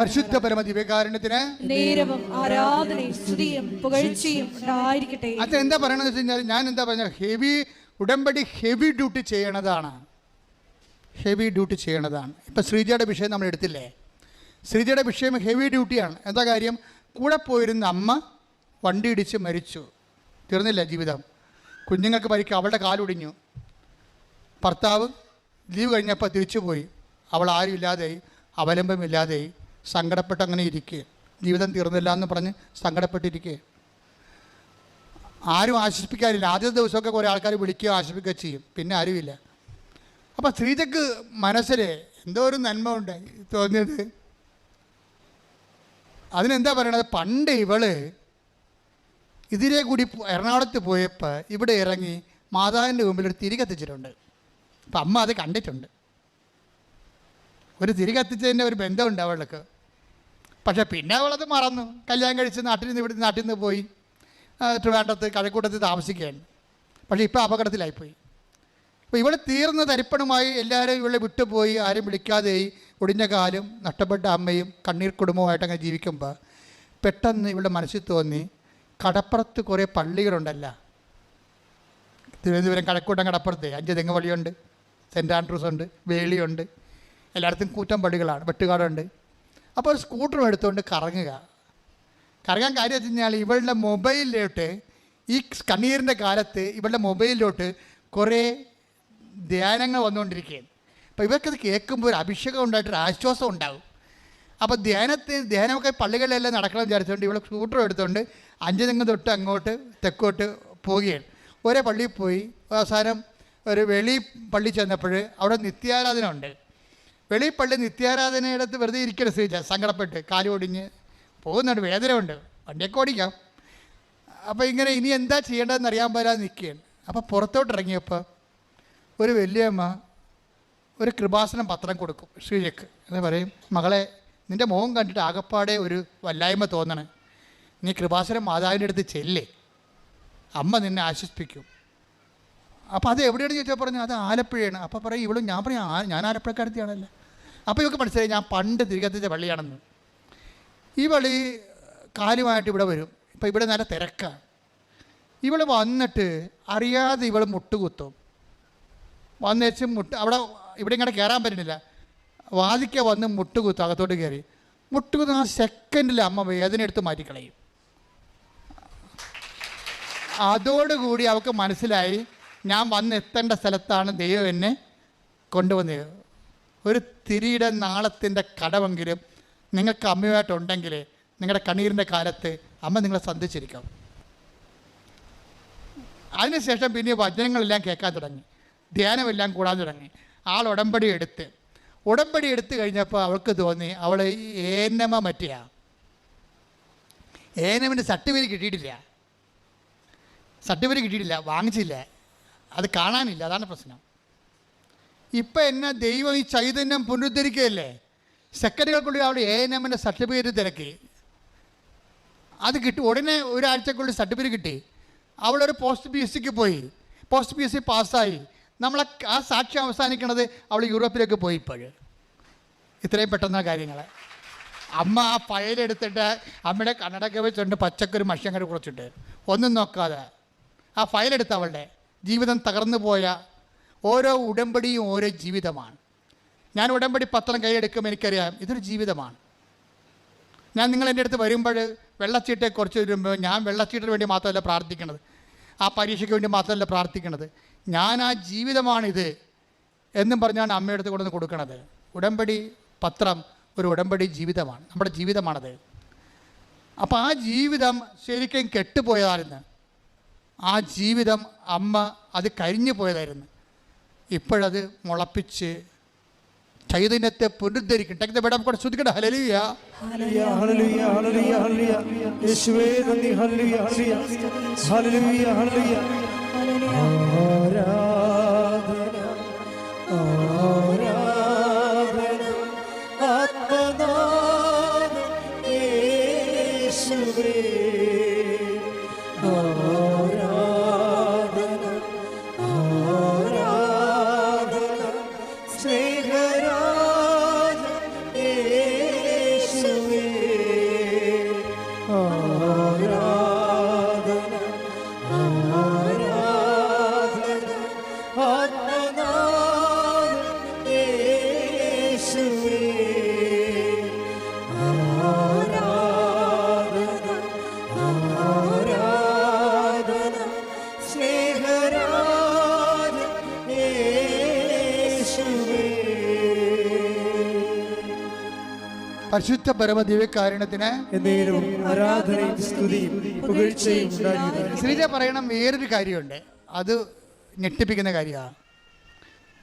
പരിശുദ്ധ പരമ ദിവ്യകാരണത്തിന് നേരവും ആരാധനയും സ്തുതിയും പുകഴ്ചയും ഉണ്ടായിരിക്കട്ടെ. അത് എന്താ പറയണെന്ന് വെച്ച് കഴിഞ്ഞാൽ ഞാൻ എന്താ പറഞ്ഞ ഹെവി ഉടമ്പടി ഹെവി ഡ്യൂട്ടി ചെയ്യണതാണ്. ഹെവി ഡ്യൂട്ടി ചെയ്യണതാണ്. ഇപ്പം ശ്രീജയുടെ വിഷയം നമ്മൾ എടുത്തില്ലേ? ശ്രീജയുടെ വിഷയം ഹെവി ഡ്യൂട്ടിയാണ്. എന്താ കാര്യം? കൂടെ പോയിരുന്ന അമ്മ വണ്ടി ഇടിച്ച് മരിച്ചു. തീർന്നില്ല ജീവിതം? കുഞ്ഞുങ്ങൾക്ക് പരിക്ക് അവളുടെ കാലൊടിഞ്ഞു ഭർത്താവ് ലീവ് കഴിഞ്ഞപ്പോൾ തിരിച്ചു പോയി അവൾ ആരും ഇല്ലാതെയായി അവലംബമില്ലാതെയായി. സങ്കടപ്പെട്ട് അങ്ങനെ ഇരിക്കുക ജീവിതം തീർന്നില്ല എന്ന് പറഞ്ഞ് സങ്കടപ്പെട്ടിരിക്കുക ആരും ആശ്വസിപ്പിക്കാറില്ല. ആദ്യത്തെ ദിവസമൊക്കെ കുറേ ആൾക്കാർ വിളിക്കുക ആശ്വസിപ്പിക്കുക ചെയ്യും. പിന്നെ ആരുമില്ല. അപ്പോൾ സ്ത്രീജക്ക് മനസ്സിൽ എന്തോ ഒരു നന്മ ഉണ്ട് തോന്നിയത്. അതിനെന്താ പറയണത്? പണ്ട് ഇവൾ ഇതിലെ കൂടി എറണാകുളത്ത് പോയപ്പോൾ ഇവിടെ ഇറങ്ങി മാതാവിന്റെ മുമ്പിൽ ഒരു തിരി കത്തിച്ചിട്ടുണ്ട്. അപ്പം അമ്മ അത് കണ്ടിട്ടുണ്ട്. ഒരു തിരി കത്തിച്ചതിന്റെ ഒരു ബന്ധമുണ്ട് അവൾക്ക്. പക്ഷേ പിന്നെ അവളത് മറന്നു. കല്യാണം കഴിച്ച് നാട്ടിൽ നിന്ന് ഇവിടെ നാട്ടിൽ നിന്ന് പോയി. ആ, വേണ്ടത്ത് കഴക്കൂട്ടത്ത് താമസിക്കുകയാണ്. പക്ഷേ ഇപ്പോൾ അപകടത്തിലായിപ്പോയി. അപ്പോൾ ഇവൾ തീർന്ന തരിപ്പണമായി എല്ലാവരും ഇവളെ വിട്ടുപോയി. ആരും വിളിക്കാതെയായി ഒടിഞ്ഞ കാലും നഷ്ടപ്പെട്ട അമ്മയും കണ്ണീർ കുടുംബമായിട്ട് അങ്ങനെ ജീവിക്കുമ്പോൾ പെട്ടെന്ന് ഇവളുടെ മനസ്സിൽ തോന്നി കടപ്പുറത്ത് കുറേ പള്ളികളുണ്ടല്ല. തിരുവനന്തപുരം കഴക്കൂട്ടം കടപ്പുറത്ത്. അഞ്ച് തെങ്ങ് പള്ളിയുണ്ട്. സെന്റ് ആൻഡ്രൂസ് ഉണ്ട്. വേളിയുണ്ട്. എല്ലായിടത്തും കൂറ്റം പള്ളികളാണ്. വെട്ടുകാടുണ്ട്. അപ്പോൾ സ്കൂട്ടറും എടുത്തുകൊണ്ട് കറങ്ങുക. കറങ്ങാൻ കാര്യം വെച്ച് കഴിഞ്ഞാൽ ഇവളുടെ മൊബൈലിലോട്ട് ഈ കണ്ണീരിന്റെ കാലത്ത് ഇവളുടെ മൊബൈലിലോട്ട് കുറേ ധ്യാനങ്ങൾ വന്നുകൊണ്ടിരിക്കുകയാണ്. അപ്പോൾ ഇവർക്കത് കേൾക്കുമ്പോൾ ഒരു അഭിഷേകം ഉണ്ടായിട്ടൊരു ആശ്വാസം ഉണ്ടാകും അപ്പോൾ ധ്യാനത്തിന് ധ്യാനമൊക്കെ പള്ളികളിലെല്ലാം നടക്കണം വിചാരിച്ചുകൊണ്ട് ഇവിടെ സ്കൂട്ടർ എടുത്തുകൊണ്ട് അഞ്ച് തെങ്ങ് തൊട്ട് അങ്ങോട്ട് തെക്കോട്ട് പോവുകയാണ്. ഒരേ പള്ളിയിൽ പോയി അവസാനം ഒരു വെളി പള്ളി ചെന്നപ്പോൾ അവിടെ നിത്യാരാധന ഉണ്ട്. വെളി പള്ളി നിത്യാരാധനയിടത്ത് വെറുതെ ഇരിക്കണം ശ്രീജ. സങ്കടപ്പെട്ട് കാൽ ഓടിഞ്ഞ് പോകുന്നുണ്ട് വേദനയുണ്ട്. വണ്ടിയൊക്കെ ഓടിക്കാം. അപ്പോൾ ഇങ്ങനെ ഇനി എന്താ ചെയ്യേണ്ടതെന്ന് അറിയാൻ പോരാ നിൽക്കുകയാണ്. അപ്പോൾ പുറത്തോട്ട് ഇറങ്ങിയപ്പോൾ ഒരു വലിയമ്മ ഒരു കൃപാസനം പത്രം കൊടുക്കും ശ്രീജക്ക് എന്ന് പറയും മകളെ നിന്റെ മുഖം കണ്ടിട്ട് ആകപ്പാടെ ഒരു വല്ലായ്മ തോന്നണേ. നീ കൃപാസനം മാതാവിന്റെ അടുത്ത് ചെല്ലേ. അമ്മ നിന്നെ ആശ്വസിപ്പിക്കും. അപ്പോൾ അത് എവിടെയാണ് ചോദിച്ചാൽ പറഞ്ഞു അത് ആലപ്പുഴയാണ്. അപ്പോൾ പറയും ഇവളും ഞാൻ പറയും "ആ, ഞാൻ ആലപ്പുഴക്കാരത്തിയാണല്ലോ. അപ്പോൾ ഇവർക്ക് മനസ്സിലായി ഞാൻ പണ്ട് തിരികത്തിന്റെ പള്ളിയാണെന്ന്. ഈ പള്ളി കാലുമായിട്ട് ഇവിടെ വരും. ഇപ്പോൾ ഇവിടെ നല്ല തിരക്കാണ് ഇവൾ വന്നിട്ട് അറിയാതെ ഇവൾ മുട്ടുകുത്തും. വന്നേച്ച് മുട്ട് അവിടെ ഇവിടെ ഇങ്ങോട്ട് കയറാൻ പറ്റുന്നില്ല. വാതിക്ക വന്ന് മുട്ടുകുത്തും അകത്തോട്ട് കയറി മുട്ടുകുത്തുന്ന ആ സെക്കൻഡിൽ അമ്മ വേദന എടുത്ത് മാറ്റിക്കളയും. അതോടുകൂടി അവൾക്ക് മനസ്സിലായി ഞാൻ വന്നെത്തേണ്ട സ്ഥലത്താണ് ദൈവം എന്നെ കൊണ്ടുവന്നത്. ഒരു തിരിയുടെ നാളത്തിന്റെ കടമെങ്കിലും നിങ്ങൾക്ക് അമ്മയുമായിട്ടുണ്ടെങ്കിൽ നിങ്ങളുടെ കണ്ണീരിന്റെ കാലത്ത് അമ്മ നിങ്ങളെ സന്ധിച്ചിരിക്കും. അതിനുശേഷം പിന്നെ വചനങ്ങളെല്ലാം കേൾക്കാൻ തുടങ്ങി. ധ്യാനമെല്ലാം കൂടാൻ തുടങ്ങി. ആൾ ഉടമ്പടി എടുത്ത്. ഉടമ്പടി എടുത്തു കഴിഞ്ഞപ്പോൾ അവൾക്ക് തോന്നി അവൾ ഏനമ മറ്റിയ. ഏനമിന്റെ സർട്ടിഫിക്കറ്റ് കിട്ടിയിട്ടില്ല. സർട്ടിഫിക്കറ്റ് കിട്ടിയിട്ടില്ല. വാങ്ങിച്ചില്ല. അത് കാണാനില്ല. അതാണ് പ്രശ്നം. ഇപ്പം എന്നെ ദൈവം ഈ ചൈതന്യം പുനരുദ്ധരിക്കുകയല്ലേ? സെക്രട്ടറികൾക്കുള്ളിൽ അവിടെ എ എൻ എമ്മിന്റെ സർട്ടിഫിക്കറ്റ് തിരക്കി. അത് കിട്ടി. ഉടനെ ഒരാഴ്ചക്കുള്ളിൽ സർട്ടിഫിക്കറ്റ് കിട്ടി. അവളൊരു പോസ്റ്റ് പി എസ് സിക്ക് പോയി. പോസ്റ്റ് പി എസ് സി പാസ്സായി. നമ്മളെ ആ സാക്ഷ്യം അവസാനിക്കണത് അവൾ യൂറോപ്പിലേക്ക് പോയി ഇപ്പോഴ്. ഇത്രയും പെട്ടെന്ന കാര്യങ്ങൾ അമ്മ ആ ഫയലെടുത്തിട്ട് അമ്മയുടെ കണ്ണടക്ക വെച്ചുകൊണ്ട് പച്ചക്കൊരു മഷ്യങ്ങൾ കുറച്ചിട്ട്. ഒന്നും നോക്കാതെ. ആ ഫയലെടുത്ത് അവളുടെ. ജീവിതം തകർന്നു പോയ ഓരോ ഉടമ്പടിയും ഓരോ ജീവിതമാണ്. ഞാൻ ഉടമ്പടി പത്രം കൈയെടുക്കും എനിക്കറിയാം ഇതൊരു ജീവിതമാണ്. ഞാൻ നിങ്ങൾ എന്റെ അടുത്ത് വരുമ്പോൾ വെള്ളച്ചീട്ടെ കുറച്ച് വരുമ്പോൾ ഞാൻ വെള്ളച്ചീട്ടിന് വേണ്ടി മാത്രമല്ല പ്രാർത്ഥിക്കണത്. ആ പരീക്ഷയ്ക്ക് വേണ്ടി മാത്രമല്ല പ്രാർത്ഥിക്കണത്. ഞാൻ ആ ജീവിതമാണിത് എന്നും പറഞ്ഞാണ് അമ്മയുടെ അടുത്ത് കൊണ്ടുവന്ന് കൊടുക്കണത്. ഉടമ്പടി പത്രം ഒരു ഉടമ്പടി ജീവിതമാണ്. നമ്മുടെ ജീവിതമാണത്. അപ്പോൾ ആ ജീവിതം ശരിക്കും കെട്ടുപോയതായിരുന്നു. ആ ജീവിതം അമ്മ അത് കരിഞ്ഞു പോയതായിരുന്നു ഇപ്പോഴത് മുളപ്പിച്ച് ചൈതന്യത്തെ പുനരുദ്ധരിക്കും ടക്ക് വിടാൻ കൂടെ ശ്രദ്ധിക്കട്ടെ ഹല്ലേലൂയ, ഹല്ലേലൂയ, ഹല്ലേലൂയ, ഹല്ലേലൂയ. യേശുവേ ഹല്ലേലൂയ. ഹല്ലേലൂയ, ഹല്ലേലൂയ. പരിശുദ്ധ പരമ ദിവ്യകാരുണ്യത്തിന് എന്നേരവും ആരാധനയും സ്തുതിയും പുകഴ്ചയും ഉണ്ടായിരിക്കട്ടെ ശ്രീജ പറയണം വേറൊരു കാര്യമുണ്ട്. അത് ഞെട്ടിപ്പിക്കുന്ന കാര്യമാണ്.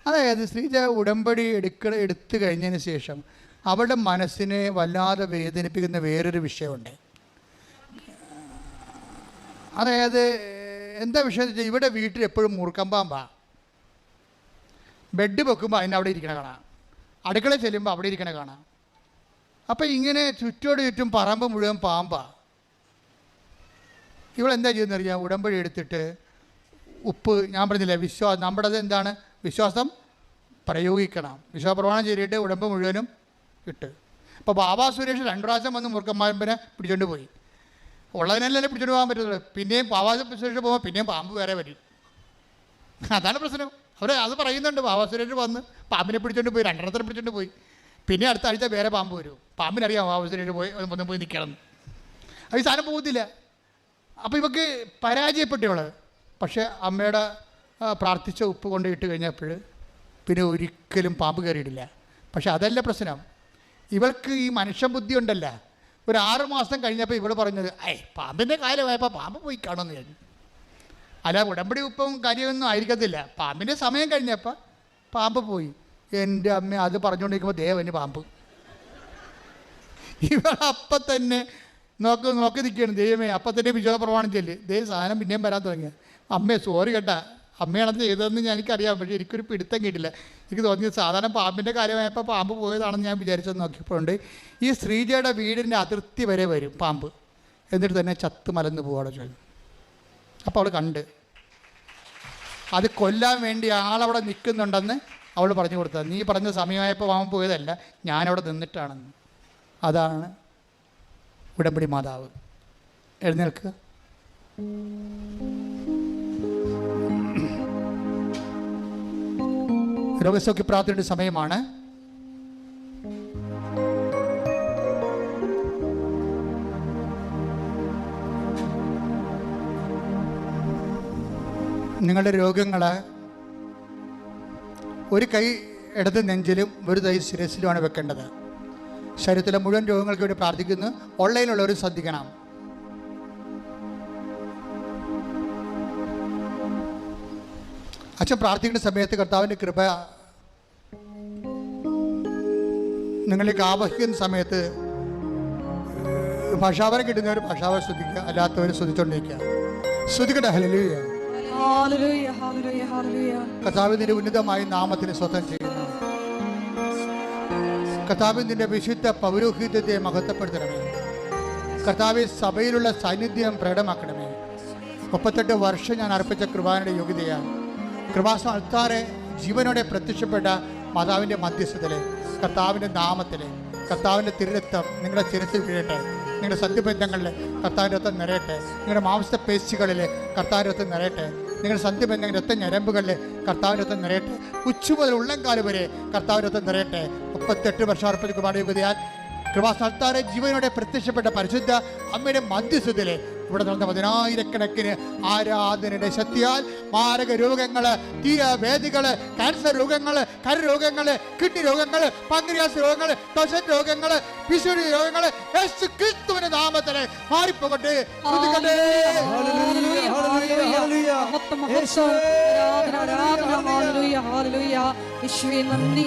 അതായത് ശ്രീജ ഉടമ്പടി എടുക്ക എടുത്തു കഴിഞ്ഞതിന് ശേഷം അവളുടെ മനസ്സിനെ വല്ലാതെ വേദനിപ്പിക്കുന്ന വേറൊരു വിഷയമുണ്ട്. അതായത് എന്താ വിഷയം വെച്ചാൽ ഇവിടെ വീട്ടിൽ എപ്പോഴും മൂർക്കം പാമ്പാ ബെഡ് വെക്കുമ്പോൾ അതിന്റെ അവിടെ ഇരിക്കണ കാണാം. അടുക്കള ചെല്ലുമ്പോൾ അവിടെ ഇരിക്കണ കാണാം. അപ്പം ഇങ്ങനെ ചുറ്റോട് ചുറ്റും പറമ്പ് മുഴുവൻ പാമ്പാ. ഇവളെന്താ ചെയ്യുന്നറിയാം? ഉടമ്പടി എടുത്തിട്ട് ഉപ്പ് ഞാൻ പറഞ്ഞില്ലേ വിശ്വാസം നമ്മുടേത് എന്താണ്? വിശ്വാസം പ്രയോഗിക്കണം. വിശ്വാസപ്രമാണം ചെയ്തിട്ട് ഉടമ്പ് മുഴുവനും ഇട്ട്. അപ്പോൾ ബാബാ സുരേഷ് രണ്ടു പ്രാവശ്യം വന്ന് മുറുക്കന്മാരമ്പിനെ പിടിച്ചോണ്ട് പോയി. ഉള്ളതിനല്ലേ പിടിച്ചോണ്ട് പോകാൻ പറ്റത്തുള്ളൂ. പിന്നെയും ബാബാ സുരേഷ് പോകുമ്പോൾ പിന്നെയും പാമ്പ് വേറെ വരും. അതാണ് പ്രശ്നം. അവർ അത് പറയുന്നുണ്ട്. ബാബാ സുരേഷ് വന്ന് പാമ്പിനെ പിടിച്ചോണ്ട് പോയി രണ്ടെണ്ണത്തിനെ പിടിച്ചോണ്ട് പോയി. പിന്നെ അടുത്ത ആഴ്ച വേറെ പാമ്പ് വരും. പാമ്പിനറിയാം ആവശ്യത്തിന് പോയി ഒന്നും പോയി നിൽക്കണം അത് സാധനം പോകത്തില്ല. അപ്പോൾ ഇവക്ക് പരാജയപ്പെട്ടവൾ പക്ഷേ അമ്മയുടെ പ്രാർത്ഥിച്ച ഉപ്പ് കൊണ്ട് ഇട്ട് കഴിഞ്ഞപ്പോൾ പിന്നെ ഒരിക്കലും പാമ്പ് കയറിയിട്ടില്ല. പക്ഷെ അതല്ല പ്രശ്നം. ഇവൾക്ക് ഈ മനുഷ്യൻ ബുദ്ധി ഉണ്ടല്ല. ഒരു ആറ് മാസം കഴിഞ്ഞപ്പോൾ ഇവൾ പറഞ്ഞത് ഏ പാമ്പിന്റെ കാലമായപ്പോൾ പാമ്പ് പോയി കാണുമെന്ന് ഞാൻ. അല്ല ഉടമ്പടി ഉപ്പും കാര്യമൊന്നും ആയിരിക്കത്തില്ല. പാമ്പിന്റെ സമയം കഴിഞ്ഞപ്പോൾ പാമ്പ് പോയി. എന്റെ അമ്മ അത് പറഞ്ഞുകൊണ്ടിരിക്കുമ്പോൾ ദേവന് പാമ്പ്. ഇവളപ്പം തന്നെ നോക്ക് നോക്കി നിൽക്കുകയാണ് ദൈവമേ അപ്പം തന്നെ വിശ്വാസ പ്രമാണം ചെല്ല് ദൈവം സാധനം പിന്നെയും വരാൻ തുടങ്ങിയത് അമ്മേ സോറി കേട്ടാ. അമ്മയാണത് ചെയ്തതെന്ന് ഞാൻ എനിക്കറിയാം. പക്ഷേ എനിക്കൊരു പിടുത്തം കിട്ടില്ല. എനിക്ക് തോന്നിയത് സാധാരണ പാമ്പിന്റെ കാര്യമായപ്പോൾ പാമ്പ് പോയതാണെന്ന് ഞാൻ വിചാരിച്ചത് നോക്കിയപ്പോഴുണ്ട്. ഈ ശ്രീജയുടെ വീടിന്റെ അതിർത്തി വരെ വരും പാമ്പ്. എന്നിട്ട് തന്നെ ചത്ത് മലന്ന് പോവാടെ ചോദിച്ചു അപ്പോൾ അവൾ കണ്ട്. അത് കൊല്ലാൻ വേണ്ടി ആളവിടെ നിൽക്കുന്നുണ്ടെന്ന് അവൾ പറഞ്ഞു കൊടുത്തത്. നീ പറഞ്ഞ സമയമായപ്പോൾ അവൻ പോയതല്ല ഞാനവിടെ നിന്നിട്ടാണെന്ന്. അതാണ് ഉടമ്പടി മാതാവ്. എഴുന്നേൽക്കുക രോഗസൗഖ്യ പ്രാർത്ഥനയുടെ സമയമാണ്. നിങ്ങളുടെ രോഗങ്ങൾ ഒരു കൈ ഇടത് നെഞ്ചിലും ഒരു തൈ ശിരസിലുമാണ് വെക്കേണ്ടത്. ശരീരത്തിലെ മുഴുവൻ രോഗങ്ങൾക്ക് വേണ്ടി പ്രാർത്ഥിക്കുന്നു. ഓൺലൈനിലുള്ളവർ ശ്രദ്ധിക്കണം. അച്ഛൻ പ്രാർത്ഥിക്കുന്ന സമയത്ത് കർത്താവിന്റെ കൃപ നിങ്ങളിലേക്ക് ആവഹിക്കുന്ന സമയത്ത് ഭാഷാവരം കിട്ടുന്നവർ ഭാഷാവരം ശ്രദ്ധിക്കുക. അല്ലാത്തവർ ശ്രദ്ധിച്ചുകൊണ്ടിരിക്കുക ശ്രദ്ധിക്കട്ടെ. ഹലലിയ കർത്താവിന്റെ ഉന്നതമായ നാമത്തിന് സ്വതം ചെയ്യുന്നു. കർത്താവിന്റെ വിശുദ്ധ പൗരോഹിത്യത്തെ മഹത്വപ്പെടുത്തണമേ. കർത്താവ് സഭയിലുള്ള സാന്നിധ്യം പ്രകടമാക്കണമേ. മുപ്പത്തെട്ട് വർഷം ഞാൻ അർപ്പിച്ച കൃപാനയുടെ യോഗ്യതയാണ് കൃപാസ ജീവനോടെ പ്രത്യക്ഷപ്പെട്ട മാതാവിന്റെ മധ്യസ്ഥതയിലെ കർത്താവിന്റെ നാമത്തിലെ കർത്താവിന്റെ തിരുരക്തം നിങ്ങളുടെ ചിരത്തിൽ വീഴട്ടെ നിങ്ങളുടെ സന്ധിബന്ധങ്ങളിൽ കർത്താവിന്റെ രക്തം നിറയട്ടെ നിങ്ങളുടെ മാംസ പേശികളിൽ കർത്താവിന്റെ നിറയട്ടെ നിങ്ങളുടെ സന്ധിബന്ധങ്ങൾ രക്ത ഞരമ്പുകളിൽ കർത്താവിന്റെ രക്തം നിറയട്ടെ. ഉച്ച മുതൽ ഉള്ളംകാൽ വരെ കർത്താവിന്റെ രക്തം നിറയട്ടെ. മുപ്പത്തെട്ട് വർഷം കുമാരി കുമാര യുഗതിയാൽ കൃപാസ്ഥാനത്താറെ ജീവനോടെ പ്രത്യക്ഷപ്പെട്ട പരിശുദ്ധ അമ്മയുടെ മധ്യസ്ഥിതിയിലെ ഇവിടെ നടന്ന പതിനായിരക്കണക്കിന് ആരാധനയുടെ ശക്തിയാൽ മാരക രോഗങ്ങൾ തീരവേദികൾ ക്യാൻസർ രോഗങ്ങൾ കരരോഗങ്ങൾ കിഡ്നി രോഗങ്ങൾ പങ്ക്രിയാസ് രോഗങ്ങൾ ത്വശൻ രോഗങ്ങൾ പിശുരി രോഗങ്ങൾ യേശു ക്രിസ്തുവിന്റെ നാമത്തിൽ മാറിപ്പോകട്ടെ. മഹത്വം, മഹത്വം. ആരാധന, ആരാധന, ഹല്ലേലൂയ, ഹല്ലേലൂയ. യേശുവേ നന്ദി,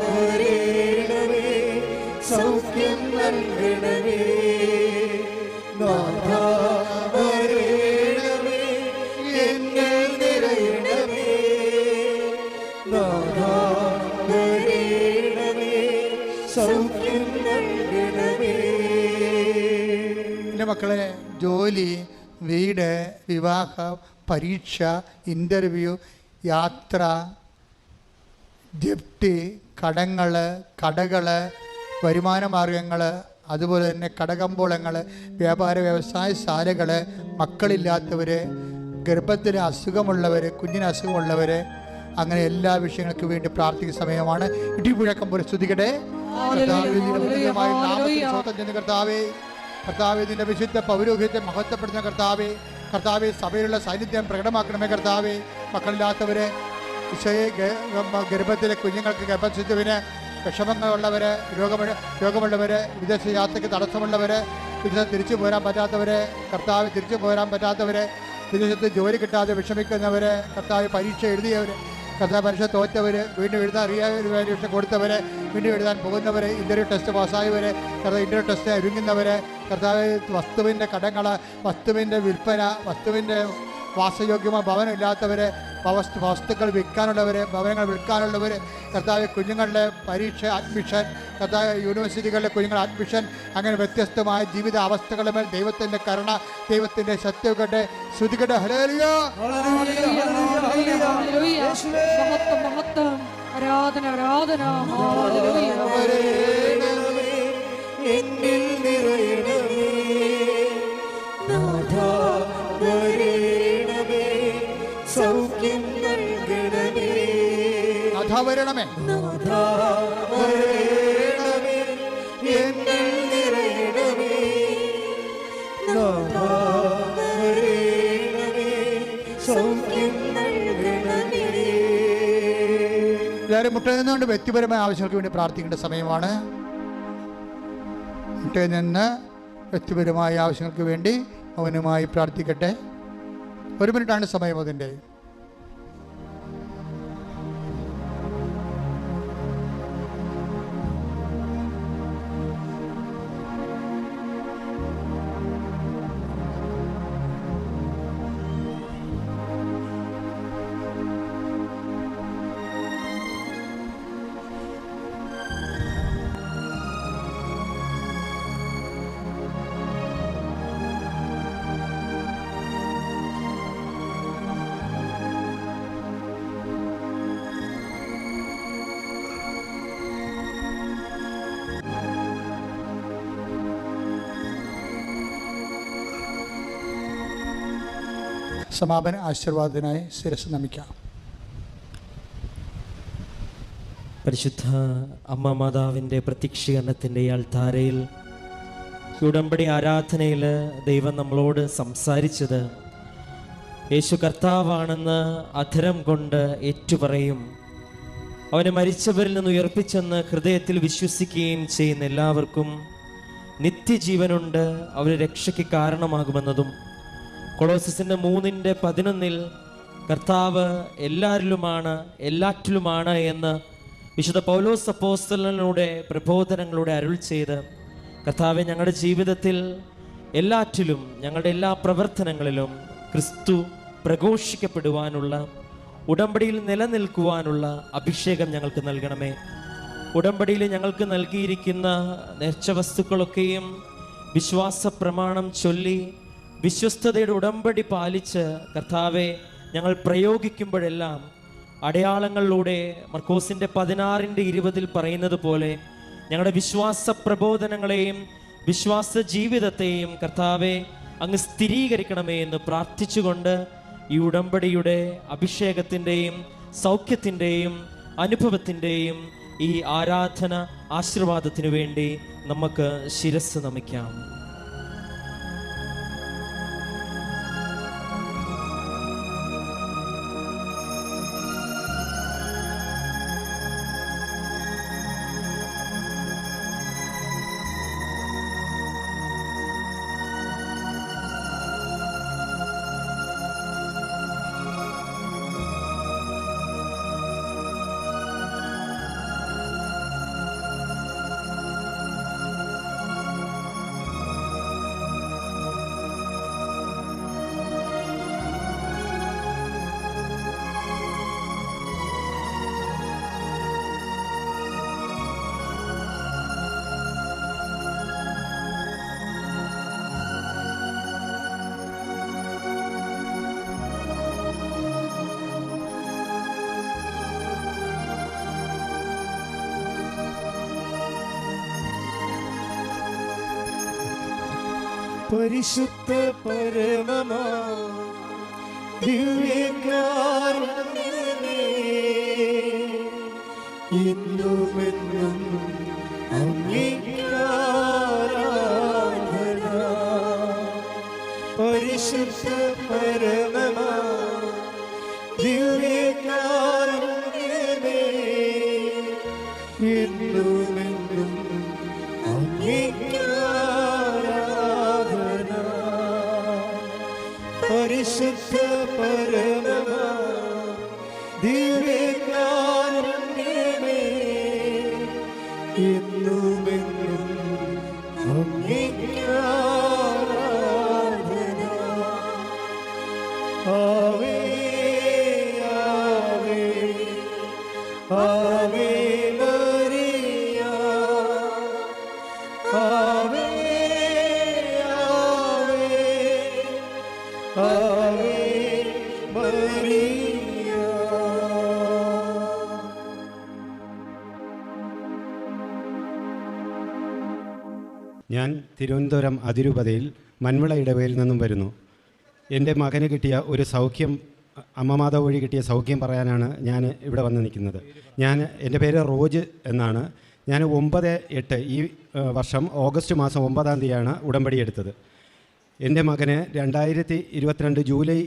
വരേണമേ സൗഖ്യം നൽകണമേ മക്കളെ ജോലി വീട് വിവാഹം പരീക്ഷ ഇന്റർവ്യൂ യാത്ര ജപ്തി കടങ്ങൾ കടകൾ വരുമാന മാർഗങ്ങൾ അതുപോലെ തന്നെ കടകമ്പോളങ്ങൾ വ്യാപാര വ്യവസായ ശാലകൾ മക്കളില്ലാത്തവർ ഗർഭത്തിന് അസുഖമുള്ളവർ കുഞ്ഞിന് അസുഖമുള്ളവർ അങ്ങനെ എല്ലാ വിഷയങ്ങൾക്കും വേണ്ടി പ്രാർത്ഥിക്കുന്ന സമയമാണ്. ഇടിമുഴക്കം പോലെ സ്തുതിക്കട്ടെ. കർത്താവേ, ഇതിന്റെ കർത്താവേ നിന്റെ വിശുദ്ധ പൗരോഹിത്യത്തെ മഹത്വപ്പെടുന്ന കർത്താവെ കർത്താവെ സഭയിലുള്ള സാന്നിധ്യം പ്രകടമാക്കണമേ കർത്താവെ. മക്കളില്ലാത്തവര് ഗ- ഗർഭത്തിലെ കുഞ്ഞുങ്ങൾക്ക് ഗർഭശിശുവിന് വിഷമങ്ങളുള്ളവർ രോഗമ രോഗമുള്ളവർ വിദേശ യാത്രയ്ക്ക് തടസ്സമുള്ളവർ വിദേശത്ത് തിരിച്ചു പോരാൻ പറ്റാത്തവർ കർത്താവ് തിരിച്ചു പോരാൻ പറ്റാത്തവർ വിദേശത്ത് ജോലി കിട്ടാതെ വിഷമിക്കുന്നവർ കർത്താവ് പരീക്ഷ എഴുതിയവർ കർത്താവ് പരീക്ഷ തോറ്റവർ വീണ്ടും എഴുതാൻ അറിയാവുന്ന പരീക്ഷ കൊടുത്തവർ വീണ്ടും എഴുതാൻ പോകുന്നവർ ഇന്റർവ്യൂ ടെസ്റ്റ് പാസ്സായവർ കർത്താവ് ഇന്റർവ്യൂ ടെസ്റ്റ് ഒരുങ്ങുന്നവർ കർത്താവ് വസ്തുവിന്റെ കടങ്ങൾ വസ്തുവിന്റെ വിൽപ്പന വസ്തുവിന്റെ വാസയോഗ്യമായ ഭവനമില്ലാത്തവർ വസ്തു വസ്തുക്കൾ വിൽക്കാനുള്ളവർ ഭവനങ്ങൾ വിൽക്കാനുള്ളവർ കർത്താവ് കുഞ്ഞുങ്ങളുടെ പരീക്ഷ അഡ്മിഷൻ കർത്താവ് യൂണിവേഴ്സിറ്റികളിലെ കുഞ്ഞുങ്ങളുടെ അഡ്മിഷൻ അങ്ങനെ വ്യത്യസ്തമായ ജീവിത അവസ്ഥകളുടെ മേൽ ദൈവത്തിന്റെ കരുണ ദൈവത്തിന്റെ ശക്തികളുടെ ശ്രുതികളുടെ മഹത്വം ആരാധന ആരാധന. എന്നിൽ നൽകണമേ എല്ലാവരും മുട്ടയിൽ വ്യക്തിപരമായ ആവശ്യങ്ങൾക്ക് വേണ്ടി പ്രാർത്ഥിക്കേണ്ട സമയമാണ്. മുട്ടയിൽ നിന്ന് വ്യക്തിപരമായ ആവശ്യങ്ങൾക്ക് വേണ്ടി അവനുമായി പ്രാർത്ഥിക്കട്ടെ. ഒരു മിനിറ്റാണ് സമയം അതിന്റെ. സമാപന ആശീർവാദത്തിനായി ശിരസ് നമിക്കാം. പരിശുദ്ധ അമ്മ മാതാവിന്റെ പ്രത്യക്ഷീകരണത്തിന്റെ ഈ അൾത്താരയിൽ ഉടമ്പടി ആരാധനയിൽ ദൈവം നമ്മളോട് സംസാരിച്ചത് യേശു കർത്താവാണെന്ന് അധരം കൊണ്ട് ഏറ്റുപറയും. അവനെ മരിച്ചവരിൽ നിന്ന് ഉയർപ്പിച്ചെന്ന് ഹൃദയത്തിൽ വിശ്വസിക്കുകയും ചെയ്യുന്ന എല്ലാവർക്കും നിത്യജീവനുണ്ട് അവരെ രക്ഷയ്ക്ക് കാരണമാകുമെന്നതും. കൊളോസസിന്റെ മൂന്നിന്റെ പതിനൊന്നിൽ കർത്താവ് എല്ലാരിലുമാണ് എല്ലാറ്റിലുമാണ് എന്ന് വിശുദ്ധ പൗലോസ് അപ്പോസ്റ്റലിലൂടെ പ്രബോധനങ്ങളുടെ അരുൾ ചെയ്ത് കർത്താവെ ഞങ്ങളുടെ ജീവിതത്തിൽ എല്ലാറ്റിലും ഞങ്ങളുടെ എല്ലാ പ്രവർത്തനങ്ങളിലും ക്രിസ്തു പ്രഘോഷിക്കപ്പെടുവാനുള്ള ഉടമ്പടിയിൽ നിലനിൽക്കുവാനുള്ള അഭിഷേകം ഞങ്ങൾക്ക് നൽകണമേ. ഉടമ്പടിയിൽ ഞങ്ങൾക്ക് നൽകിയിരിക്കുന്ന നേർച്ച വസ്തുക്കളൊക്കെയും വിശ്വാസ പ്രമാണം ചൊല്ലി വിശ്വസ്തതയുടെ ഉടമ്പടി പാലിച്ച് കർത്താവെ ഞങ്ങൾ പ്രയോഗിക്കുമ്പോഴെല്ലാം അടയാളങ്ങളിലൂടെ മർക്കോസിന്റെ പതിനാറിന്റെ ഇരുപതിൽ പറയുന്നത് പോലെ ഞങ്ങളുടെ വിശ്വാസ പ്രബോധനങ്ങളെയും വിശ്വാസ ജീവിതത്തെയും കർത്താവെ അങ്ങ് സ്ഥിരീകരിക്കണമേ എന്ന് പ്രാർത്ഥിച്ചുകൊണ്ട് ഈ ഉടമ്പടിയുടെ അഭിഷേകത്തിന്റെയും സൗഖ്യത്തിന്റെയും അനുഭവത്തിന്റെയും ഈ ആരാധന ആശീർവാദത്തിനു വേണ്ടി നമുക്ക് ശിരസ് നമിക്കാം. പരിശുദ്ധ പരമമാ. ദിവ്യകാരുണ്യമേ Savior. തിരുവനന്തപുരം അതിരൂപതയിൽ മൺവിള ഇടവയിൽ നിന്നും വരുന്നു. എന്റെ മകന് കിട്ടിയ ഒരു സൗഖ്യം അമ്മമാത വഴി കിട്ടിയ സൗഖ്യം പറയാനാണ് ഞാൻ ഇവിടെ വന്ന് നിൽക്കുന്നത്. ഞാൻ എന്റെ പേര് റോജ് എന്നാണ്. ഞാൻ ഒമ്പത് എട്ട് ഈ വർഷം ഓഗസ്റ്റ് മാസം ഒമ്പതാം തീയതിയാണ് ഉടമ്പടി എടുത്തത്. എന്റെ മകന് രണ്ടായിരത്തി ഇരുപത്തിരണ്ട് ജൂലൈ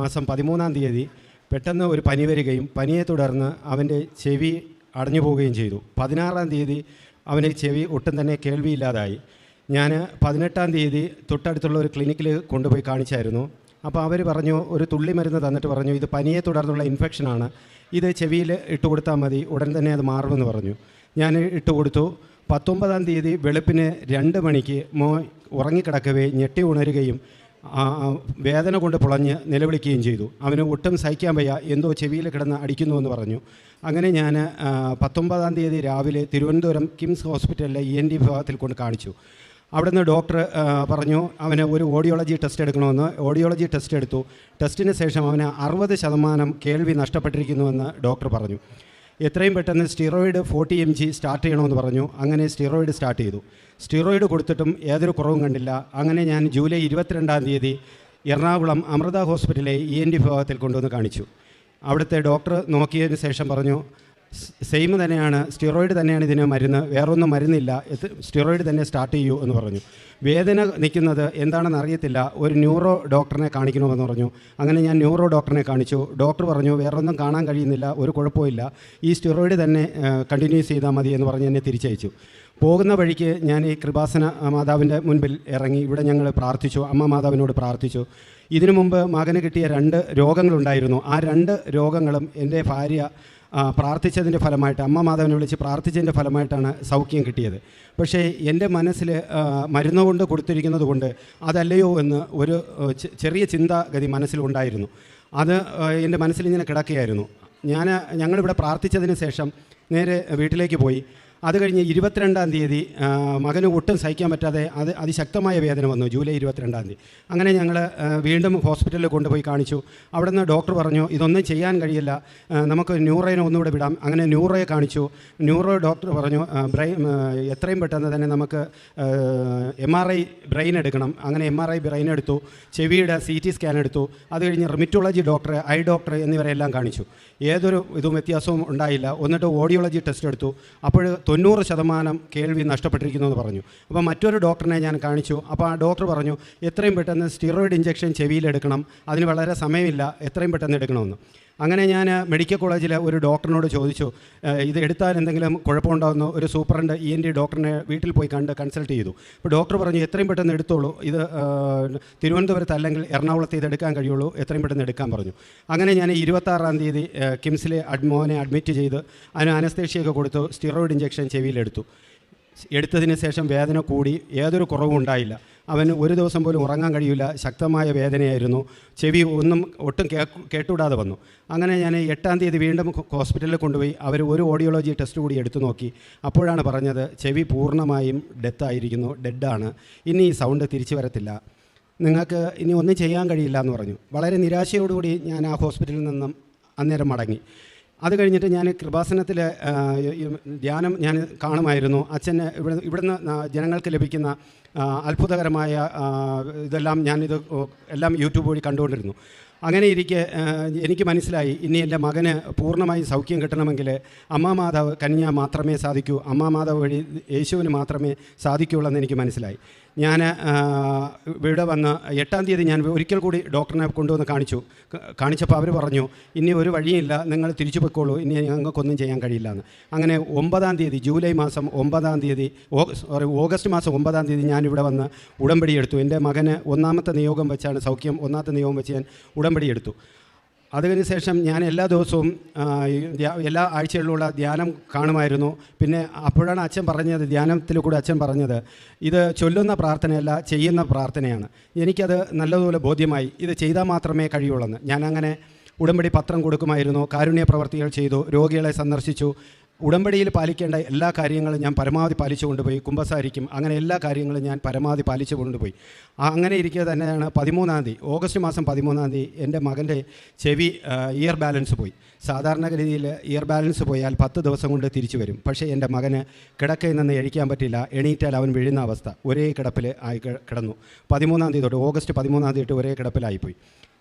മാസം പതിമൂന്നാം തീയതി പെട്ടെന്ന് ഒരു പനി വരികയും പനിയെ തുടർന്ന് അവന്റെ ചെവി അടഞ്ഞു പോവുകയും ചെയ്തു. പതിനാറാം തീയതി അവന്റെ ചെവി ഒട്ടും തന്നെ കേൾവിയില്ലാതായി. ഞാൻ പതിനെട്ടാം തീയതി തൊട്ടടുത്തുള്ള ഒരു ക്ലിനിക്കിൽ കൊണ്ടുപോയി കാണിച്ചായിരുന്നു. അപ്പോൾ അവർ പറഞ്ഞു ഒരു തുള്ളി മരുന്ന് തന്നിട്ട് പറഞ്ഞു ഇത് പനിയെ തുടർന്നുള്ള ഇൻഫെക്ഷനാണ് ഇത് ചെവിയിൽ ഇട്ട് കൊടുത്താൽ മതി ഉടൻ തന്നെ അത് മാറുമെന്ന് പറഞ്ഞു. ഞാൻ ഇട്ട് കൊടുത്തു. പത്തൊമ്പതാം തീയതി വെളുപ്പിന് രണ്ട് മണിക്ക് മോ ഉറങ്ങിക്കിടക്കവേ ഞെട്ടി ഉണരുകയും വേദന കൊണ്ട് പുളഞ്ഞ് നിലവിളിക്കുകയും ചെയ്തു. അവന് ഒട്ടും സഹിക്കാൻ വയ്യ എന്തോ ചെവിയിൽ കിടന്ന് അടിക്കുന്നു എന്ന് പറഞ്ഞു. അങ്ങനെ ഞാൻ പത്തൊമ്പതാം തീയതി രാവിലെ തിരുവനന്തപുരം കിംസ് ഹോസ്പിറ്റലിലെ ഇ എൻ ഡി വിഭാഗത്തിൽ കൊണ്ട് കാണിച്ചു. അവിടുന്ന് ഡോക്ടർ പറഞ്ഞു അവന് ഒരു ഓഡിയോളജി ടെസ്റ്റ് എടുക്കണമെന്ന്. ഓഡിയോളജി ടെസ്റ്റ് എടുത്തു. ടെസ്റ്റിന് ശേഷം അവന് അറുപത് ശതമാനം കേൾവി നഷ്ടപ്പെട്ടിരിക്കുന്നുവെന്ന് ഡോക്ടർ പറഞ്ഞു. എത്രയും പെട്ടെന്ന് steroid forty M G start ചെയ്യണമെന്ന് പറഞ്ഞു. അങ്ങനെ സ്റ്റിറോയിഡ് സ്റ്റാർട്ട് ചെയ്തു. സ്റ്റിറോയിഡ് കൊടുത്തിട്ടും യാതൊരു കുറവും കണ്ടില്ല. അങ്ങനെ ഞാൻ ജൂലൈ ഇരുപത്തിരണ്ടാം തീയതി എറണാകുളം അമൃത ഹോസ്പിറ്റലിലെ ഇ എൻ ഡി വിഭാഗത്തിൽ കൊണ്ടുവന്ന് കാണിച്ചു. അവിടുത്തെ ഡോക്ടർ നോക്കിയതിന് ശേഷം പറഞ്ഞു സെയിം തന്നെയാണ് സ്റ്റിറോയിഡ് തന്നെയാണ് ഇതിന് മരുന്ന് വേറൊന്നും മരുന്നില്ല സ്റ്റിറോയിഡ് തന്നെ സ്റ്റാർട്ട് ചെയ്യൂ എന്ന് പറഞ്ഞു. വേദന നിൽക്കുന്നത് എന്താണെന്ന് അറിയത്തില്ല ഒരു ന്യൂറോ ഡോക്ടറിനെ കാണിക്കണമെന്ന് പറഞ്ഞു. അങ്ങനെ ഞാൻ ന്യൂറോ ഡോക്ടറിനെ കാണിച്ചു. ഡോക്ടർ പറഞ്ഞു വേറൊന്നും കാണാൻ കഴിയുന്നില്ല ഒരു കുഴപ്പമില്ല ഈ സ്റ്റിറോയിഡ് തന്നെ കണ്ടിന്യൂസ് ചെയ്താൽ മതി എന്ന് പറഞ്ഞ് എന്നെ തിരിച്ചയച്ചു. പോകുന്ന വഴിക്ക് ഞാൻ ഈ കൃപാസന മാതാവിന്റെ മുൻപിൽ ഇറങ്ങി ഇവിടെ ഞങ്ങൾ പ്രാർത്ഥിച്ചു അമ്മ മാതാവിനോട് പ്രാർത്ഥിച്ചു. ഇതിനു മുമ്പ് മകന് കിട്ടിയ രണ്ട് രോഗങ്ങളുണ്ടായിരുന്നു. ആ രണ്ട് രോഗങ്ങളും എന്റെ ഭാര്യ പ്രാർത്ഥിച്ചതിന്റെ ഫലമായിട്ട് അമ്മ മാധവനെ വിളിച്ച് പ്രാർത്ഥിച്ചതിന്റെ ഫലമായിട്ടാണ് സൗഖ്യം കിട്ടിയത്. പക്ഷേ എന്റെ മനസ്സിൽ മരുന്ന് കൊണ്ട് കൊടുത്തിരിക്കുന്നത് കൊണ്ട് അതല്ലയോ എന്ന് ഒരു ചെറിയ ചിന്താഗതി മനസ്സിലുണ്ടായിരുന്നു അത് എന്റെ മനസ്സിൽ ഇങ്ങനെ കിടക്കുകയായിരുന്നു. ഞാൻ ഞങ്ങളിവിടെ പ്രാർത്ഥിച്ചതിന് ശേഷം നേരെ വീട്ടിലേക്ക് പോയി. അത് കഴിഞ്ഞ് ഇരുപത്തിരണ്ടാം തീയതി മകന് ഒട്ടും സഹിക്കാൻ പറ്റാതെ അത് അതിശക്തമായ വേദന വന്നു ജൂലൈ ഇരുപത്തിരണ്ടാം തീയതി. അങ്ങനെ ഞങ്ങൾ വീണ്ടും ഹോസ്പിറ്റലിൽ കൊണ്ടുപോയി കാണിച്ചു. അവിടെ നിന്ന് ഡോക്ടർ പറഞ്ഞു ഇതൊന്നും ചെയ്യാൻ കഴിയില്ല. നമുക്ക് ന്യൂറോയിനെ ഒന്നുകൂടെ വിടാം. അങ്ങനെ ന്യൂറോയെ കാണിച്ചു. ന്യൂറോ ഡോക്ടർ പറഞ്ഞു ബ്രെയിൻ എത്രയും പെട്ടെന്ന് തന്നെ നമുക്ക് എം ആർ ഐ ബ്രെയിൻ എടുക്കണം. അങ്ങനെ എം ആർ ഐ ബ്രെയിൻ എടുത്തു ചെവിയുടെ സി ടി സ്കാൻ എടുത്തു. അത് കഴിഞ്ഞ് റിമിറ്റോളജി ഡോക്ടർ ഐ ഡോക്ടർ എന്നിവരെല്ലാം കാണിച്ചു. ഏതൊരു ഇതും വ്യത്യാസവും ഉണ്ടായില്ല. എന്നിട്ട് ഓഡിയോളജി ടെസ്റ്റ് എടുത്തു. അപ്പോൾ തൊണ്ണൂറ് ശതമാനം കേൾവി നഷ്ടപ്പെട്ടിരിക്കുന്നു എന്ന് പറഞ്ഞു. അപ്പോൾ മറ്റൊരു ഡോക്ടറിനെ ഞാൻ കാണിച്ചു. അപ്പോൾ ആ ഡോക്ടർ പറഞ്ഞു എത്രയും പെട്ടെന്ന് സ്റ്റിറോയിഡ് ഇഞ്ചക്ഷൻ ചെവിയിലെടുക്കണം. അതിന് വളരെ സമയമില്ല. എത്രയും പെട്ടെന്ന് എടുക്കണമെന്ന്. അങ്ങനെ ഞാൻ മെഡിക്കൽ കോളേജിലെ ഒരു ഡോക്ടറിനോട് ചോദിച്ചു "ഏഹ്, ഇത് എടുത്താൽ എന്തെങ്കിലും കുഴപ്പമുണ്ടാകുന്ന ഒരു സൂപ്രണ്ട് ഇ എൻ ഡി ഡോക്ടറിനെ വീട്ടിൽ പോയി കണ്ട് കൺസൾട്ട് ചെയ്തു. അപ്പോൾ ഡോക്ടർ പറഞ്ഞു എത്രയും പെട്ടെന്ന് എടുത്തോളൂ. ഇത് തിരുവനന്തപുരത്ത് അല്ലെങ്കിൽ എറണാകുളത്ത് ഇത് എടുക്കാൻ കഴിയുള്ളൂ. എത്രയും പെട്ടെന്ന് എടുക്കാൻ പറഞ്ഞു. അങ്ങനെ ഞാൻ ഇരുപത്താറാം തീയതി കിംസിലെ അഡ്മോനെ അഡ്മിറ്റ് ചെയ്ത് അതിന് അനസ്തേഷ്യയൊക്കെ കൊടുത്തു സ്റ്റിറോയിഡ് ഇഞ്ചക്ഷൻ ചെവിയിലെടുത്തു. എടുത്തതിന് ശേഷം വേദന കൂടി ഏതൊരു കുറവും ഉണ്ടായില്ല. അവന് ഒരു ദിവസം പോലും ഉറങ്ങാൻ കഴിയില്ല ശക്തമായ വേദനയായിരുന്നു. ചെവി ഒന്നും ഒട്ടും കേട്ടുവിടാതെ വന്നു. അങ്ങനെ ഞാൻ എട്ടാം തീയതി വീണ്ടും ഹോസ്പിറ്റലിൽ കൊണ്ടുപോയി. അവർ ഒരു ഓഡിയോളജി ടെസ്റ്റ് കൂടി എടുത്തു നോക്കി. അപ്പോഴാണ് പറഞ്ഞത് ചെവി പൂർണമായും ഡെത്തായിരിക്കുന്നു ഡെഡാണ്. ഇനി ഈ സൗണ്ട് തിരിച്ചു വരത്തില്ല. നിങ്ങൾക്ക് ഇനി ഒന്നും ചെയ്യാൻ കഴിയില്ല എന്ന് പറഞ്ഞു. വളരെ നിരാശയോടുകൂടി ഞാൻ ആ ഹോസ്പിറ്റലിൽ നിന്നും അന്നേരം മടങ്ങി. അത് കഴിഞ്ഞിട്ട് ഞാൻ കൃപാസനത്തിൽ ധ്യാനം ഞാൻ കാണുമായിരുന്നു. അച്ഛന് ഇവിടെ ഇവിടുന്ന് ജനങ്ങൾക്ക് ലഭിക്കുന്ന അത്ഭുതകരമായ ഇതെല്ലാം ഞാനിത് എല്ലാം യൂട്യൂബ് വഴി കണ്ടുകൊണ്ടിരുന്നു. അങ്ങനെ ഇരിക്കെ എനിക്ക് മനസ്സിലായി ഇനി എന്റെ മകന് പൂർണമായും സൗഖ്യം കിട്ടണമെങ്കിൽ അമ്മ മാതാവ് കന്യ മാത്രമേ സാധിക്കൂ. അമ്മ മാതാവ് വഴി യേശുവിന് മാത്രമേ സാധിക്കുകയുള്ളൂ എന്ന് എനിക്ക് മനസ്സിലായി. ഞാൻ ഇവിടെ വന്ന് എട്ടാം തീയതി ഞാൻ ഒരിക്കൽ കൂടി ഡോക്ടറിനെ കൊണ്ടുവന്ന് കാണിച്ചു. കാണിച്ചപ്പോൾ അവർ പറഞ്ഞു ഇനി ഒരു വഴിയില്ല നിങ്ങൾ തിരിച്ചു പോയിക്കോളൂ ഇനി ഞങ്ങൾക്കൊന്നും ചെയ്യാൻ കഴിയില്ല എന്ന് അങ്ങനെ ഒമ്പതാം തീയതി ജൂലൈ മാസം ഒമ്പതാം തീയതി സോറി ഓഗസ്റ്റ് മാസം ഒമ്പതാം തീയതി ഞാൻ വന്ന് ഉടമ്പടിയെടുത്തു എന്റെ മകന് ഒന്നാമത്തെ നിയോഗം വെച്ചാണ് സൗഖ്യം ഒന്നാമത്തെ നിയോഗം വെച്ച് ഞാൻ ഉടമ്പടി എടുത്തു. അതിന് ശേഷം ഞാൻ എല്ലാ ദിവസവും എല്ലാ ആഴ്ചകളിലുള്ള ധ്യാനം കാണുമായിരുന്നു. പിന്നെ അപ്പോഴാണ് അച്ഛൻ പറഞ്ഞത് ധ്യാനത്തിൽ കൂടെ അച്ഛൻ പറഞ്ഞത് ഇത് ചൊല്ലുന്ന പ്രാർത്ഥനയല്ല ചെയ്യുന്ന പ്രാർത്ഥനയാണ്. എനിക്കത് നല്ലതുപോലെ ബോധ്യമായി ഇത് ചെയ്താൽ മാത്രമേ കഴിയുള്ളൂ ഞാനങ്ങനെ ഉടമ്പടി പത്രം കൊടുക്കുമായിരുന്നു കാരുണ്യ പ്രവർത്തികൾ ചെയ്തു രോഗികളെ സന്ദർശിച്ചു ഉടമ്പടിയിൽ പാലിക്കേണ്ട എല്ലാ കാര്യങ്ങളും ഞാൻ പരമാവധി പാലിച്ചു കൊണ്ടുപോയി. കുംഭസാരിക്കും അങ്ങനെ എല്ലാ കാര്യങ്ങളും ഞാൻ പരമാവധി പാലിച്ചു കൊണ്ടുപോയി. അങ്ങനെ ഇരിക്കുക തന്നെയാണ് പതിമൂന്നാം തീയതി ഓഗസ്റ്റ് മാസം പതിമൂന്നാം തീയതി എന്റെ മകന്റെ ചെവി ഇയർ ബാലൻസ് പോയി. സാധാരണഗതിയിൽ ഇയർ ബാലൻസ് പോയാൽ പത്ത് ദിവസം കൊണ്ട് തിരിച്ചു വരും. പക്ഷേ എന്റെ മകന് കിടക്കയിൽ നിന്ന് എഴിക്കാൻ പറ്റില്ല. എണീറ്റാൽ അവൻ വീഴുന്ന അവസ്ഥ. ഒരേ കിടപ്പിൽ ആയി കിടന്നു. പതിമൂന്നാം തീയതി തൊട്ട് ഓഗസ്റ്റ് പതിമൂന്നാം തീയതി തൊട്ട് ഒരേ കിടപ്പിലായിപ്പോയി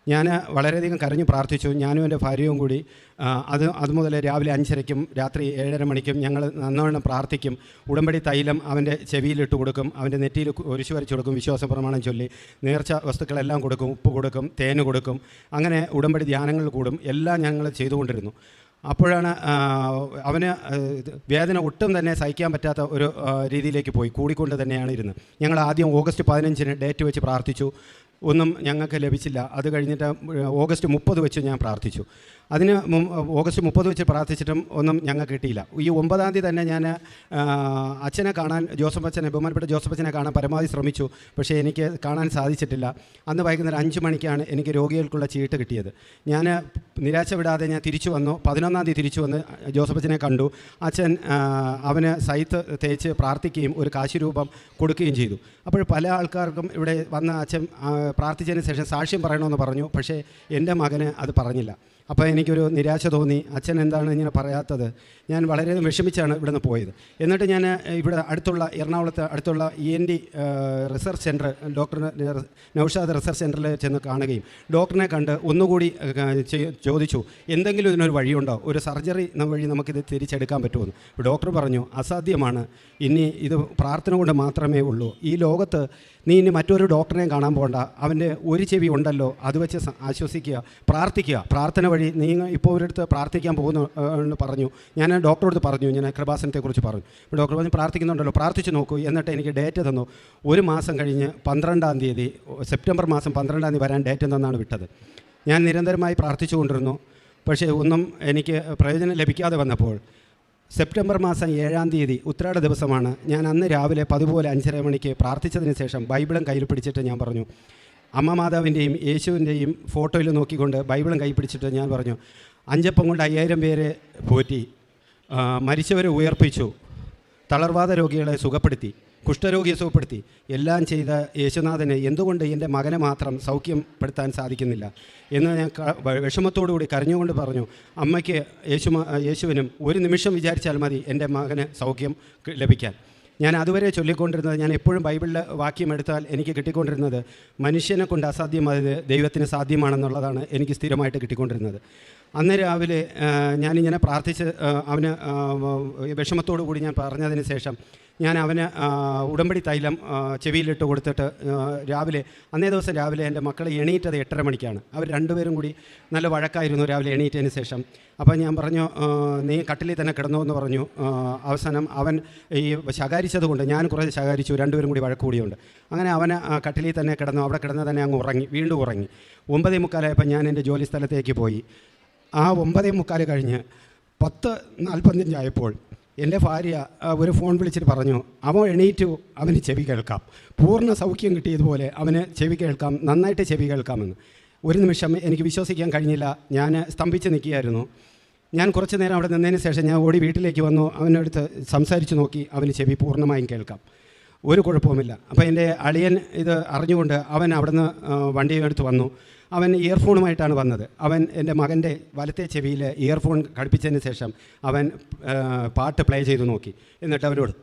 ഞാൻ വളരെയധികം കരഞ്ഞു പ്രാർത്ഥിച്ചു. ഞാനും എന്റെ ഭാര്യയും കൂടി അത് അതുമുതൽ രാവിലെ അഞ്ചരയ്ക്കും രാത്രി ഏഴര മണിക്കും ഞങ്ങൾ നന്നോണം പ്രാർത്ഥിക്കും. ഉടമ്പടി തൈലം അവന്റെ ചെവിയിലിട്ട് കൊടുക്കും. അവന്റെ നെറ്റിയിൽ ഒരിച്ചു വരച്ചു കൊടുക്കും. വിശ്വാസ പ്രമാണം ചൊല്ലി നേർച്ച വസ്തുക്കളെല്ലാം കൊടുക്കും. ഉപ്പ് കൊടുക്കും തേന് കൊടുക്കും. അങ്ങനെ ഉടമ്പടി ധ്യാനങ്ങൾ കൂടും. എല്ലാം ഞങ്ങൾ ചെയ്തുകൊണ്ടിരുന്നു. അപ്പോഴാണ് അവന് വേദന ഒട്ടും തന്നെ സഹിക്കാൻ പറ്റാത്ത ഒരു രീതിയിലേക്ക് പോയി. കൂടിക്കൊണ്ട് തന്നെയാണ് ഇരുന്നത്. ഞങ്ങൾ ആദ്യം ഓഗസ്റ്റ് പതിനഞ്ചിന് ഡേറ്റ് വെച്ച് പ്രാർത്ഥിച്ചു. ഒന്നും ഞങ്ങൾക്ക് ലഭിച്ചില്ല. അത് കഴിഞ്ഞിട്ട് ഓഗസ്റ്റ് മുപ്പത് വെച്ച് ഞാൻ പ്രാർത്ഥിച്ചു. അതിന് ഓഗസ്റ്റ് മുപ്പത് വെച്ച് പ്രാർത്ഥിച്ചിട്ടും ഒന്നും ഞങ്ങൾക്ക് കിട്ടിയില്ല. ഈ ഒമ്പതാം തീയതി തന്നെ ഞാൻ അച്ഛനെ കാണാൻ ജോസഫ് അച്ഛനെ ബഹുമാനപ്പെട്ട ജോസഫ് അച്ഛനെ കാണാൻ പരമാവധി ശ്രമിച്ചു. പക്ഷേ എനിക്ക് കാണാൻ സാധിച്ചിട്ടില്ല. അന്ന് വൈകുന്നേരം അഞ്ച് മണിക്കാണ് എനിക്ക് രോഗികൾക്കുള്ള ചീട്ട് കിട്ടിയത്. ഞാൻ നിരാശ വിടാതെ ഞാൻ തിരിച്ചു വന്നു. പതിനൊന്നാം തീയതി തിരിച്ചു വന്ന് ജോസഫ് അച്ഛനെ കണ്ടു. അച്ഛൻ അവന് സൈത്ത് തേച്ച് പ്രാർത്ഥിക്കുകയും ഒരു കാശുരൂപം കൊടുക്കുകയും ചെയ്തു. അപ്പോൾ പല ആൾക്കാർക്കും ഇവിടെ വന്ന അച്ഛൻ പ്രാർത്ഥിച്ചതിന് ശേഷം സാക്ഷ്യം പറയണമെന്ന് പറഞ്ഞു. പക്ഷേ എന്റെ മകന് അത് പറഞ്ഞില്ല. അപ്പോൾ എനിക്കൊരു നിരാശ തോന്നി. അച്ഛൻ എന്താണ് ഇങ്ങനെ പറയാത്തത്? ഞാൻ വളരെ വിഷമിച്ചാണ് ഇവിടെ നിന്ന് പോയത്. എന്നിട്ട് ഞാൻ ഇവിടെ അടുത്തുള്ള എറണാകുളത്ത് അടുത്തുള്ള E N D research centre doctor Naushad research സെന്ററിൽ ചെന്ന് കാണുകയും ഡോക്ടറിനെ കണ്ട് ഒന്നുകൂടി ചോദിച്ചു എന്തെങ്കിലും ഇതിനൊരു വഴിയുണ്ടോ? ഒരു സർജറി വഴി നമുക്കിത് തിരിച്ചെടുക്കാൻ പറ്റുമെന്ന് ഡോക്ടർ പറഞ്ഞു അസാധ്യമാണ്. ഇനി ഇത് പ്രാർത്ഥന കൊണ്ട് മാത്രമേ ഉള്ളൂ. ഈ ലോകത്ത് നീ ഇനി മറ്റൊരു ഡോക്ടറിനെയും കാണാൻ പോകണ്ട അവന്റെ ഒരു ചെവി ഉണ്ടല്ലോ അത് വെച്ച് ആശ്വസിക്കുക പ്രാർത്ഥിക്കുക. പ്രാർത്ഥന വഴി നീ ഇപ്പോൾ ഒരിടത്ത് പ്രാർത്ഥിക്കാൻ പോകുന്നു എന്ന് പറഞ്ഞു. ഞാൻ ഡോക്ടറോട് പറഞ്ഞു ഞാൻ കൃപാസനത്തെക്കുറിച്ച് പറഞ്ഞു. ഡോക്ടർ പറഞ്ഞു പ്രാർത്ഥിക്കുന്നുണ്ടല്ലോ പ്രാർത്ഥിച്ച് നോക്കൂ എന്നിട്ട് എനിക്ക് ഡേറ്റ് തന്നു. ഒരു മാസം കഴിഞ്ഞ് പന്ത്രണ്ടാം തീയതി സെപ്റ്റംബർ മാസം പന്ത്രണ്ടാം തീയതി വരാൻ ഡേറ്റ് തന്നാണ് വിട്ടത്. ഞാൻ നിരന്തരമായി പ്രാർത്ഥിച്ചുകൊണ്ടിരുന്നു. പക്ഷേ ഒന്നും എനിക്ക് പ്രയോജനം ലഭിക്കാതെ വന്നപ്പോൾ സെപ്റ്റംബർ മാസം ഏഴാം തീയതി ഉത്രാട ദിവസമാണ്. ഞാൻ അന്ന് രാവിലെ പതുപോലെ അഞ്ചര മണിക്ക് പ്രാർത്ഥിച്ചതിന് ശേഷം ബൈബിളും കയ്യിൽ പിടിച്ചിട്ട് ഞാൻ പറഞ്ഞു. അമ്മ മാതാവിന്റെയും യേശുവിന്റെയും ഫോട്ടോയിൽ നോക്കിക്കൊണ്ട് ബൈബിളും കൈ പിടിച്ചിട്ട് ഞാൻ പറഞ്ഞു അഞ്ചപ്പം കൊണ്ട് അയ്യായിരം പേരെ പോറ്റി മരിച്ചവരെ ഉയർപ്പിച്ചു തളർവാദ രോഗികളെ സുഖപ്പെടുത്തി കുഷ്ഠരോഗിയെ സുഖപ്പെടുത്തി. എല്ലാം ചെയ്ത യേശുനാഥന് എന്തുകൊണ്ട് എന്റെ മകനെ മാത്രം സൗഖ്യപ്പെടുത്താൻ സാധിക്കുന്നില്ല? എന്ന് ഞാൻ വിഷമത്തോടുകൂടി കരഞ്ഞുകൊണ്ട് പറഞ്ഞു അമ്മയ്ക്ക് യേശു യേശുവിനും ഒരു നിമിഷം വിചാരിച്ചാൽ മതി എന്റെ മകന് സൗഖ്യം ലഭിക്കാൻ. ഞാൻ അതുവരെ ചൊല്ലിക്കൊണ്ടിരുന്നത് ഞാൻ എപ്പോഴും ബൈബിളിലെ വാക്യം എടുത്താൽ എനിക്ക് കിട്ടിക്കൊണ്ടിരുന്നത് മനുഷ്യനെ കൊണ്ട് അസാധ്യമായത് ദൈവത്തിന് സാധ്യമാണെന്നുള്ളതാണ് എനിക്ക് സ്ഥിരമായിട്ട് കിട്ടിക്കൊണ്ടിരുന്നത്. അന്ന് രാവിലെ ഞാനിങ്ങനെ പ്രാർത്ഥിച്ച് അവന് വിഷമത്തോടു കൂടി ഞാൻ പറഞ്ഞതിന് ശേഷം ഞാൻ അവന് ഉടമ്പടി തൈലം ചെവിയിലിട്ട് കൊടുത്തിട്ട് രാവിലെ അന്നേ ദിവസം രാവിലെ എന്റെ മക്കൾ എണീറ്റത് എട്ടര മണിക്കാണ്. അവർ രണ്ടുപേരും കൂടി നല്ല വഴക്കായിരുന്നു രാവിലെ എണീറ്റതിന് ശേഷം. അപ്പോൾ ഞാൻ പറഞ്ഞു നീ കട്ടിലിൽ തന്നെ കിടന്നോ എന്ന് പറഞ്ഞു. അവസാനം അവൻ ഈ ശകാരിച്ചത് കൊണ്ട് ഞാൻ കുറേ ശകാരിച്ചു രണ്ടുപേരും കൂടി വഴക്ക് കൂടിയുണ്ട്. അങ്ങനെ അവൻ കട്ടിലിൽ തന്നെ കിടന്നു അവിടെ കിടന്ന് തന്നെ അങ്ങ് ഉറങ്ങി വീണ്ടും ഉറങ്ങി. ഒമ്പതേ മുക്കാലായപ്പോൾ ഞാൻ എന്റെ ജോലി സ്ഥലത്തേക്ക് പോയി. ആ ഒമ്പതേ മുക്കാൽ കഴിഞ്ഞ് പത്ത് നാൽപ്പത്തഞ്ചായപ്പോൾ എന്റെ ഭാര്യ ഒരു ഫോൺ വിളിച്ചിട്ട് പറഞ്ഞു അവൻ എണീറ്റു അവന് ചെവി കേൾക്കാം. പൂർണ സൗഖ്യം കിട്ടിയതുപോലെ അവന് ചെവി കേൾക്കാം നന്നായിട്ട് ചെവി കേൾക്കാമെന്ന്. ഒരു നിമിഷം എനിക്ക് വിശ്വസിക്കാൻ കഴിഞ്ഞില്ല. ഞാൻ സ്തംഭിച്ച് നിൽക്കുകയായിരുന്നു. ഞാൻ കുറച്ച് നേരം അവിടെ നിന്നതിന് ശേഷം ഞാൻ ഓടി വീട്ടിലേക്ക് വന്നു. അവനടുത്ത് സംസാരിച്ച് നോക്കി അവന് ചെവി പൂർണമായും കേൾക്കാം. ഒരു കുഴപ്പവുമില്ല. അപ്പോൾ എന്റെ അളിയൻ ഇത് അറിഞ്ഞുകൊണ്ട് അവൻ അവിടുന്ന് വണ്ടിയെടുത്ത് വന്നു. അവൻ ഇയർഫോണുമായിട്ടാണ് വന്നത്. അവൻ എന്റെ മകന്റെ വലത്തെ ചെവിയിൽ ഇയർഫോൺ ഘടിപ്പിച്ചതിന് ശേഷം അവൻ പാട്ട് പ്ലേ ചെയ്ത് നോക്കി. എന്നിട്ട് അവരോട്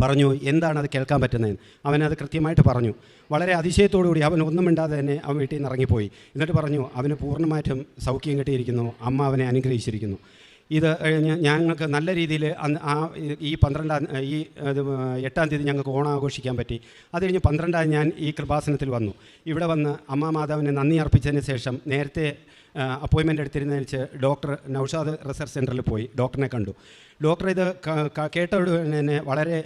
പറഞ്ഞു എന്താണ് അത് കേൾക്കാൻ പറ്റുന്നതെന്ന്? അവനത് കൃത്യമായിട്ട് പറഞ്ഞു. വളരെ അതിശയത്തോടുകൂടി അവൻ ഒന്നും മിണ്ടാതെ തന്നെ അവൻ വീട്ടിൽ നിന്ന് ഇറങ്ങിപ്പോയി. എന്നിട്ട് പറഞ്ഞു അവന് പൂർണമായിട്ടും സൗഖ്യം കിട്ടിയിരിക്കുന്നു. അമ്മ അവനെ അനുഗ്രഹിച്ചിരിക്കുന്നു. ഇത് ഞങ്ങൾക്ക് നല്ല രീതിയിൽ ആ ഈ പന്ത്രണ്ടാം ഈ എട്ടാം തീയതി ഞങ്ങൾക്ക് ഓണം ആഘോഷിക്കാൻ പറ്റി. അത് കഴിഞ്ഞ് പന്ത്രണ്ടാം ഞാൻ ഈ കൃപാസനത്തിൽ വന്നു. ഇവിടെ വന്ന് അമ്മ മാതാവിനെ നന്ദി അർപ്പിച്ചതിന് ശേഷം നേരത്തെ അപ്പോയിൻമെന്റ് എടുത്തിരുന്നതിന് വെച്ച് ഡോക്ടർ നൗഷാദ് റിസർച്ച് സെന്ററിൽ പോയി. ഡോക്ടറിനെ കണ്ടു. ഡോക്ടർ ഇത് കേട്ട തന്നെ വളരെ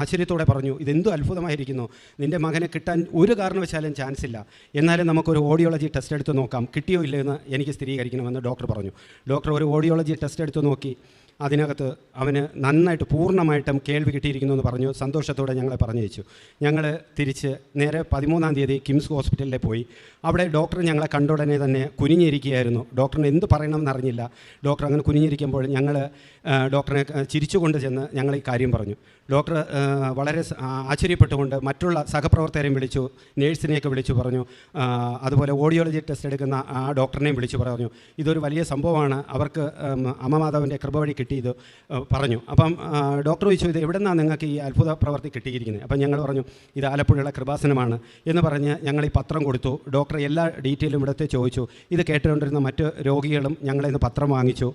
ആശ്ചര്യത്തോടെ പറഞ്ഞു ഇതെന്തു അത്ഭുതമായിരിക്കുന്നു? നിന്റെ മകനെ കിട്ടാൻ ഒരു കാരണവശാലും ചാൻസ് ഇല്ല. എന്നാലും നമുക്കൊരു ഓഡിയോളജി ടെസ്റ്റ് എടുത്ത് നോക്കാം. കിട്ടിയോ ഇല്ലയോ എന്ന് എനിക്ക് സ്ഥിരീകരിക്കണമെന്ന് ഡോക്ടർ പറഞ്ഞു. ഡോക്ടർ ഒരു ഓഡിയോളജി ടെസ്റ്റ് എടുത്ത് നോക്കി. അതിനകത്ത് അവന് നന്നായിട്ട് പൂർണമായിട്ടും കേൾവി കിട്ടിയിരിക്കുന്നു എന്ന് പറഞ്ഞു. സന്തോഷത്തോടെ ഞങ്ങളെ പറഞ്ഞയച്ചു. ഞങ്ങൾ തിരിച്ച് നേരെ പതിമൂന്നാം തീയതി കിംസ് ഹോസ്പിറ്റലിൽ പോയി. അവിടെ ഡോക്ടർ ഞങ്ങളെ കണ്ട ഉടനെ തന്നെ കുനിഞ്ഞിരിക്കുകയായിരുന്നു. ഡോക്ടറിന് എന്ത് പറയണമെന്ന് അറിഞ്ഞില്ല. ഡോക്ടർ അങ്ങനെ കുനിഞ്ഞിരിക്കുമ്പോൾ ഞങ്ങൾ ഡോക്ടറെ ആ, ചിരിച്ചുകൊണ്ട് ചെന്ന് ഞങ്ങൾ ഈ കാര്യം പറഞ്ഞു. ഡോക്ടർ വളരെ ആശ്ചര്യപ്പെട്ടുകൊണ്ട് മറ്റുള്ള സഹപ്രവർത്തകരെയും വിളിച്ചു നേഴ്സിനെയൊക്കെ വിളിച്ചു പറഞ്ഞു അതുപോലെ ഓഡിയോളജി ടെസ്റ്റ് എടുക്കുന്ന ആ ഡോക്ടറിനെയും വിളിച്ചു പറഞ്ഞു. ഇതൊരു വലിയ സംഭവമാണ്. അവർക്ക് അമ്മമാതാവിന്റെ കൃപ വഴി കിട്ടിയത് പറഞ്ഞു. അപ്പം ഡോക്ടർ ചോദിച്ചു ഇത് എവിടെ നിന്നാണ് നിങ്ങൾക്ക് ഈ അത്ഭുത പ്രവർത്തി കിട്ടിയിരിക്കുന്നത്? അപ്പം ഞങ്ങൾ പറഞ്ഞു ഇത് ആലപ്പുഴയുള്ള കൃപാസനമാണ്. എന്ന് പറഞ്ഞ് ഞങ്ങൾ ഈ പത്രം കൊടുത്തു. ഡോക്ടർ എല്ലാ ഡീറ്റെയിലും ഇവിടുത്തെ ചോദിച്ചു. ഇത് കേട്ടുകൊണ്ടിരുന്ന മറ്റ് രോഗികളും ഞങ്ങളിന്ന് പത്രം വാങ്ങിച്ചു.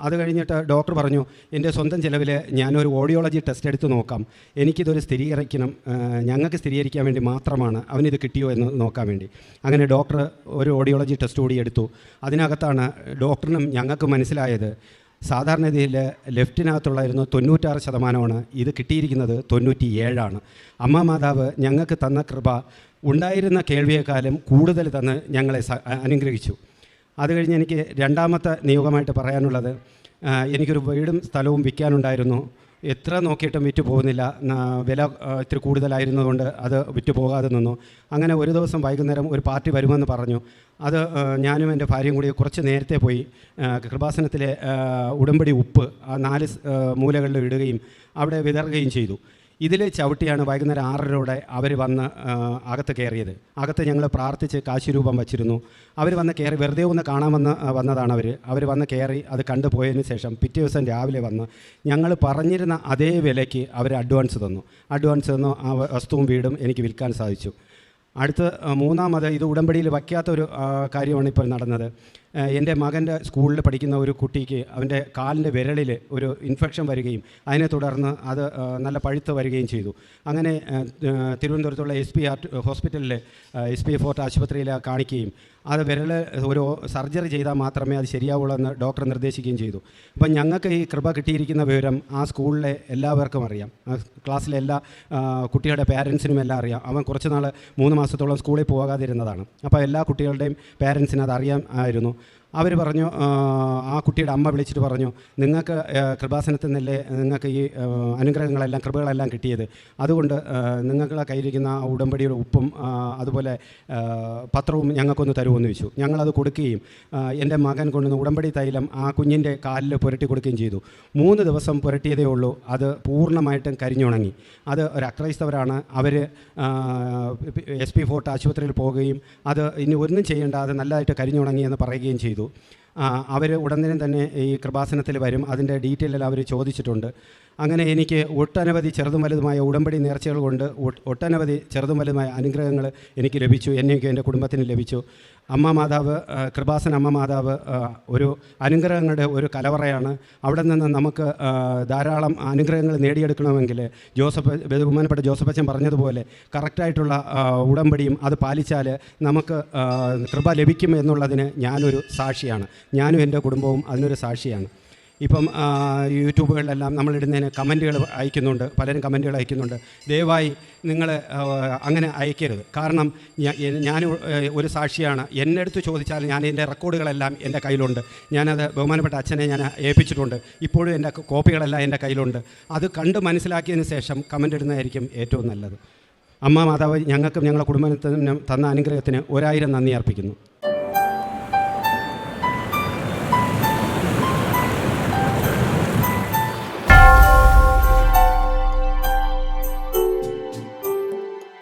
അത് കഴിഞ്ഞിട്ട് ഡോക്ടർ പറഞ്ഞു എന്റെ സ്വന്തം ചിലവിൽ ഞാനൊരു ഓഡിയോളജി ടെസ്റ്റ് എടുത്ത് നോക്കാം. എനിക്കിതൊരു സ്ഥിരീകരിക്കണം ഞങ്ങൾക്ക് സ്ഥിരീകരിക്കാൻ വേണ്ടി മാത്രമാണ് അവനിത് കിട്ടിയോ എന്ന് നോക്കാൻ വേണ്ടി. അങ്ങനെ ഡോക്ടർ ഒരു ഓഡിയോളജി ടെസ്റ്റ് കൂടി എടുത്തു. അതിനകത്താണ് ഡോക്ടറിനും ഞങ്ങൾക്ക് മനസ്സിലായത് സാധാരണ രീതിയിൽ ലെഫ്റ്റിനകത്തുള്ളായിരുന്നു തൊണ്ണൂറ്റാറ് ശതമാനമാണ് ഇത് കിട്ടിയിരിക്കുന്നത് തൊണ്ണൂറ്റി ഏഴാണ് അമ്മ മാതാവ് ഞങ്ങൾക്ക് തന്ന കൃപ ഉണ്ടായിരുന്ന കേൾവിയെക്കാളും കൂടുതൽ തന്ന് ഞങ്ങളെ അനുഗ്രഹിച്ചു. അത് കഴിഞ്ഞ് എനിക്ക് രണ്ടാമത്തെ നിയോഗമായിട്ട് പറയാനുള്ളത് എനിക്കൊരു വീടും സ്ഥലവും വിൽക്കാനുണ്ടായിരുന്നു. എത്ര നോക്കിയിട്ടും വിറ്റ് പോകുന്നില്ല. വില ഇത്തിരി കൂടുതലായിരുന്നതുകൊണ്ട് അത് വിറ്റ് പോകാതെ നിന്നു. അങ്ങനെ ഒരു ദിവസം വൈകുന്നേരം ഒരു പാർട്ടി വരുമെന്ന് പറഞ്ഞു. അത് ഞാനും എന്റെ ഭാര്യയും കൂടി കുറച്ച് നേരത്തെ പോയി. കൃപാസനത്തിലെ ഉടമ്പടി ഉപ്പ് ആ നാല് മൂലകളിൽ ഇടുകയും അവിടെ വിതറുകയും ചെയ്തു. ഇതിൽ ചവിട്ടിയാണ് വൈകുന്നേരം ആറരയോടെ അവർ വന്ന് അകത്ത് കയറിയത്. അകത്ത് ഞങ്ങൾ പ്രാർത്ഥിച്ച് കാശിരൂപം വച്ചിരുന്നു. അവർ വന്ന് കയറി വെറുതെ ഒന്ന് കാണാമെന്ന് വന്ന് വന്നതാണ് അവർ. അവർ വന്ന് കയറി അത് കണ്ടു പോയതിന് ശേഷം പിറ്റേ ദിവസം രാവിലെ വന്ന് ഞങ്ങൾ പറഞ്ഞിരുന്ന അതേ വിലയ്ക്ക് അവർ അഡ്വാൻസ് തന്നു. അഡ്വാൻസ് തന്നു ആ വസ്തുവും വീടും എനിക്ക് വിൽക്കാൻ സാധിച്ചു. അടുത്ത മൂന്നാമത് ഇത് ഉടമ്പടിയിൽ വയ്ക്കാത്ത ഒരു കാര്യമാണ് ഇപ്പോൾ നടന്നത്. എന്റെ മകന്റെ സ്കൂളിൽ പഠിക്കുന്ന ഒരു കുട്ടിക്ക് അവന്റെ കാലിന്റെ വിരളിൽ ഒരു ഇൻഫെക്ഷൻ വരികയും അതിനെ തുടർന്ന് അത് നല്ല പഴുത്ത് വരികയും ചെയ്തു. അങ്ങനെ തിരുവനന്തപുരത്തുള്ള എസ് പി ആർ ഹോസ്പിറ്റലിൽ എസ് പി ഫോർട്ട് ആശുപത്രിയിൽ കാണിക്കുകയും അത് വിരൽ ഒരു സർജറി ചെയ്താൽ മാത്രമേ അത് ശരിയാവുള്ളൂ എന്ന് ഡോക്ടർ നിർദ്ദേശിക്കുകയും ചെയ്തു. അപ്പം ഞങ്ങൾക്ക് ഈ കൃപ കിട്ടിയിരിക്കുന്ന വിവരം ആ സ്കൂളിലെ എല്ലാവർക്കും അറിയാം. ക്ലാസ്സിലെ എല്ലാ കുട്ടികളുടെ പാരൻസിനും എല്ലാം അറിയാം. അവൻ കുറച്ച് നാൾ മൂന്ന് മാസത്തോളം സ്കൂളിൽ പോകാതിരുന്നതാണ്. അപ്പോൾ എല്ലാ കുട്ടികളുടെയും പാരൻസിന് അത് അറിയാം ആയിരുന്നു. അവർ പറഞ്ഞു ആ, കുട്ടിയുടെ അമ്മ വിളിച്ചിട്ട് പറഞ്ഞു നിങ്ങൾക്ക് കൃപാസനത്തിൽ നിന്നല്ലേ നിങ്ങൾക്ക് ഈ അനുഗ്രഹങ്ങളെല്ലാം കൃപകളെല്ലാം കിട്ടിയത്. അതുകൊണ്ട് നിങ്ങൾക്കുള്ള ആ ഉടമ്പടിയുടെ ഉപ്പും അതുപോലെ പത്രവും ഞങ്ങൾക്കൊന്ന് തരുമെന്ന് ചോദിച്ചു. ഞങ്ങളത് കൊടുക്കുകയും എന്റെ മകൻ കൊണ്ടുവന്ന് ഉടമ്പടി തൈലം ആ കുഞ്ഞിന്റെ കാലിൽ പുരട്ടി കൊടുക്കുകയും ചെയ്തു. മൂന്ന് ദിവസം പുരട്ടിയതേ ഉള്ളൂ. അത് പൂർണമായിട്ടും കരിഞ്ഞുണങ്ങി. അത് ഒരു അക്രൈസ്തവരാണ്. അവർ എസ് പി ഫോർട്ട് ആശുപത്രിയിൽ പോവുകയും അത് ഇനി ഒന്നും ചെയ്യേണ്ട അത് നല്ലതായിട്ട് കരിഞ്ഞുണങ്ങി എന്ന് പറയുകയും ചെയ്തു. അവർ ഉടനെ തന്നെ ഈ കൃപാസനത്തിൽ വരും. അതിന്റെ ഡീറ്റെയിൽ എല്ലാം അവർ ചോദിച്ചിട്ടുണ്ട്. അങ്ങനെ എനിക്ക് ഒട്ടനവധി ചെറുതും വലുതുമായ ഉടമ്പടി നേർച്ചകൾ കൊണ്ട് ഒട്ട് ഒട്ടനവധി ചെറുതും വലുതുമായ അനുഗ്രഹങ്ങൾ എനിക്ക് ലഭിച്ചു. എന്നെയൊക്കെ എന്റെ കുടുംബത്തിന് ലഭിച്ചു. അമ്മ മാതാവ് കൃപാസൻ അമ്മ മാതാവ് ഒരു അനുഗ്രഹങ്ങളുടെ ഒരു കലവറയാണ്. അവിടെ നിന്ന് നമുക്ക് ധാരാളം അനുഗ്രഹങ്ങൾ നേടിയെടുക്കണമെങ്കിൽ ജോസഫ് ബഹുമാനപ്പെട്ട ജോസഫ് അച്ഛൻ പറഞ്ഞതുപോലെ കറക്റ്റായിട്ടുള്ള ഉടമ്പടിയും അത് പാലിച്ചാൽ നമുക്ക് കൃപ ലഭിക്കും എന്നുള്ളതിന് ഞാനൊരു സാക്ഷിയാണ്. ഞാനും എന്റെ കുടുംബവും അതിനൊരു സാക്ഷിയാണ്. ഇപ്പം യൂട്യൂബുകളിലെല്ലാം നമ്മളിടുന്നതിന് കമന്റുകൾ അയക്കുന്നുണ്ട് പലരും കമന്റുകൾ അയക്കുന്നുണ്ട്. ദയവായി നിങ്ങൾ അങ്ങനെ അയക്കരുത്. കാരണം ഞാൻ ഒരു സാക്ഷിയാണ്. എന്നെ അടുത്ത് ചോദിച്ചാൽ ഞാൻ എന്റെ റെക്കോർഡുകളെല്ലാം എന്റെ കയ്യിലുണ്ട്. ഞാനത് ബഹുമാനപ്പെട്ട അച്ഛനെ ഞാൻ ഏൽപ്പിച്ചിട്ടുണ്ട്. ഇപ്പോഴും എന്റെ കോപ്പികളെല്ലാം എന്റെ കയ്യിലുണ്ട്. അത് കണ്ട് മനസ്സിലാക്കിയതിന് ശേഷം കമന്റ് ഇടുന്നതായിരിക്കും ഏറ്റവും നല്ലത്. അമ്മ മാതാവ് ഞങ്ങൾക്കും ഞങ്ങളുടെ കുടുംബത്തിനും തന്ന അനുഗ്രഹത്തിന് ഒരായിരം നന്ദി അർപ്പിക്കുന്നു.